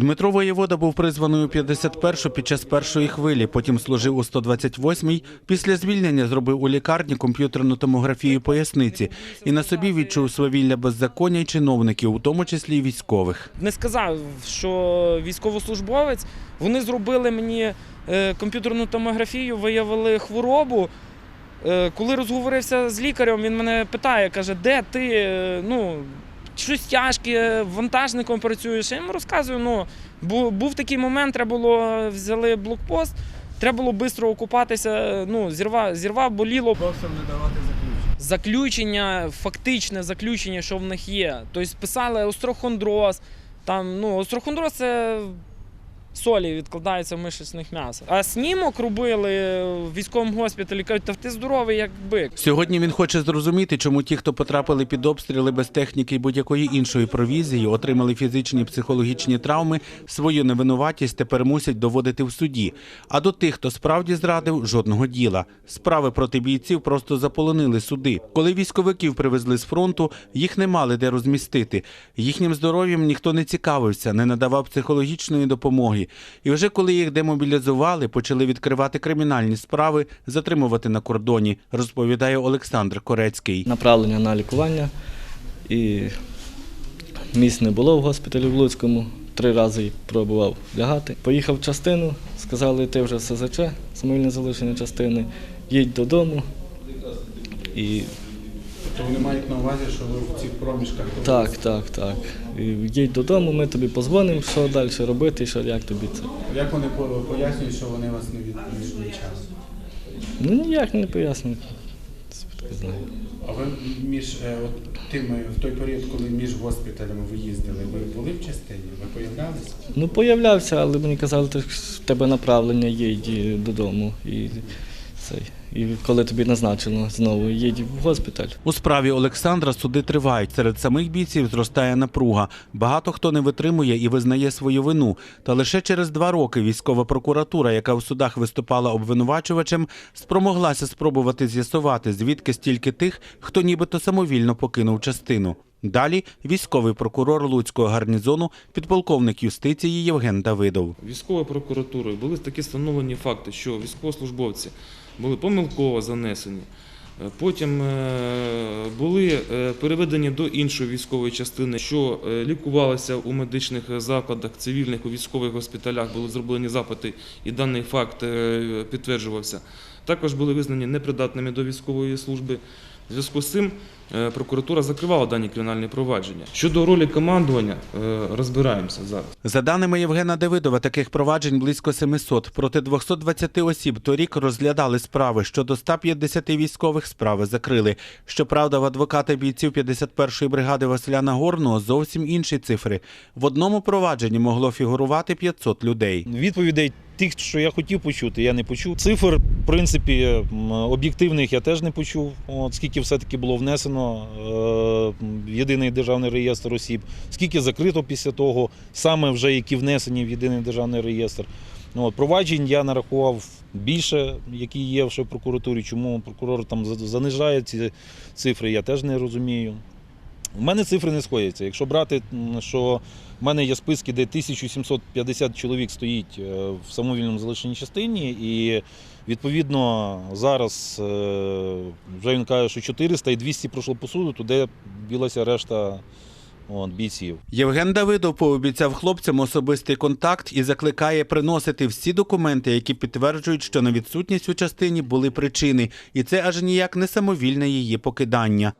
Дмитро Воєвода був призваний у 51-шу під час першої хвилі, потім служив у 128-й. Після звільнення зробив у лікарні комп'ютерну томографію поясниці і на собі відчув свавілля беззаконня й чиновників, у тому числі й військових. Не сказав, що військовослужбовець. Вони зробили мені е, комп'ютерну томографію, виявили хворобу. Е, Коли розговорився з лікарем, він мене питає, каже, де ти? Е, Ну, щось тяжке, вантажником працюєш. Я йому розказую, ну, був такий момент, треба було взяли блокпост, треба було швидко окупатися, ну, зірвав, зірвав боліло. Просто не давати заключення. заключення, фактичне заключення, що в них є. Тобто писали острохондроз. Там, ну, острохондроз це солі відкладаються в мишечних м'ясах. А снімок робили в військовому госпіталі, кажуть, та ти здоровий, як бик. Сьогодні він хоче зрозуміти, чому ті, хто потрапили під обстріли без техніки і будь-якої іншої провізії, отримали фізичні психологічні травми, свою невинуватість тепер мусять доводити в суді. А до тих, хто справді зрадив, жодного діла. Справи проти бійців просто заполонили суди. Коли військовиків привезли з фронту, їх не мали де розмістити. Їхнім здоров'ям ніхто не цікавився, не надавав психологічної допомоги. І вже коли їх демобілізували, почали відкривати кримінальні справи, затримувати на кордоні, розповідає Олександр Корецький. направлення на лікування. І місць не було в госпіталі в Луцькому. Три рази пробував лягати. Поїхав в частину, сказали, ти вже СЗЧ, самовільне залишення частини, їдь додому. І То вони мають на увазі, що ви в цих проміжках так, так, так. І їдь додому, ми тобі позвонимо, що далі робити, що як тобі це. Як вони пояснюють, що вони вас не відмічали? Ну ніяк не пояснюють. А ви між е, от тими в той період, коли між госпіталями ви їздили, ви були в частині? Ви появлялися? Ну, появлявся, але мені казали, що в тебе направлення їдь додому. І, і коли тобі назначено знову, їдь в госпіталь. У справі Олександра суди тривають. Серед самих бійців зростає напруга. Багато хто не витримує і визнає свою вину. Та лише через два роки військова прокуратура, яка в судах виступала обвинувачувачем, спромоглася спробувати з'ясувати, звідки стільки тих, хто нібито самовільно покинув частину. Далі військовий прокурор Луцького гарнізону, підполковник юстиції Євген Давидов. Військовою прокуратурою були такі встановлені факти, що військовослужбовці були помилково занесені. Е, Потім е, були е, переведені до іншої військової частини, що лікувалися у медичних закладах, цивільних у військових госпіталях, були зроблені запити, і даний факт підтверджувався. Також були визнані непридатними до військової служби. В зв'язку з цим е, прокуратура закривала дані кримінальні провадження. Щодо ролі командування, е, розбираємося зараз. За даними Євгена Давидова, таких проваджень близько 700. Проти 220 осіб торік розглядали справи. Щодо 150 військових справи закрили. Щоправда, в адвоката бійців 51-ї бригади Василя Нагорного зовсім інші цифри. В одному провадженні могло фігурувати 500 людей. Відповідей тих, що я хотів почути, я не почув. Цифр, в принципі, об'єктивних я теж не почув. От скільки все-таки було внесено е, в єдиний державний реєстр осіб, скільки закрито після того, саме вже які внесені в єдиний державний реєстр. Ну, от, проваджень я нарахував більше, які є в прокуратурі. Чому прокурор там занижає ці цифри, я теж не розумію. У мене цифри не сходяться. Якщо брати, що в мене є списки, де 1750 чоловік стоїть е, в самовільному залишеній частині, і відповідно зараз е, вже він каже, що 400 і 200 пройшло по суду, то білася решта от, бійців. Євген Давидов пообіцяв хлопцям особистий контакт і закликає приносити всі документи, які підтверджують, що на відсутність у частині були причини, і це аж ніяк не самовільне її покидання.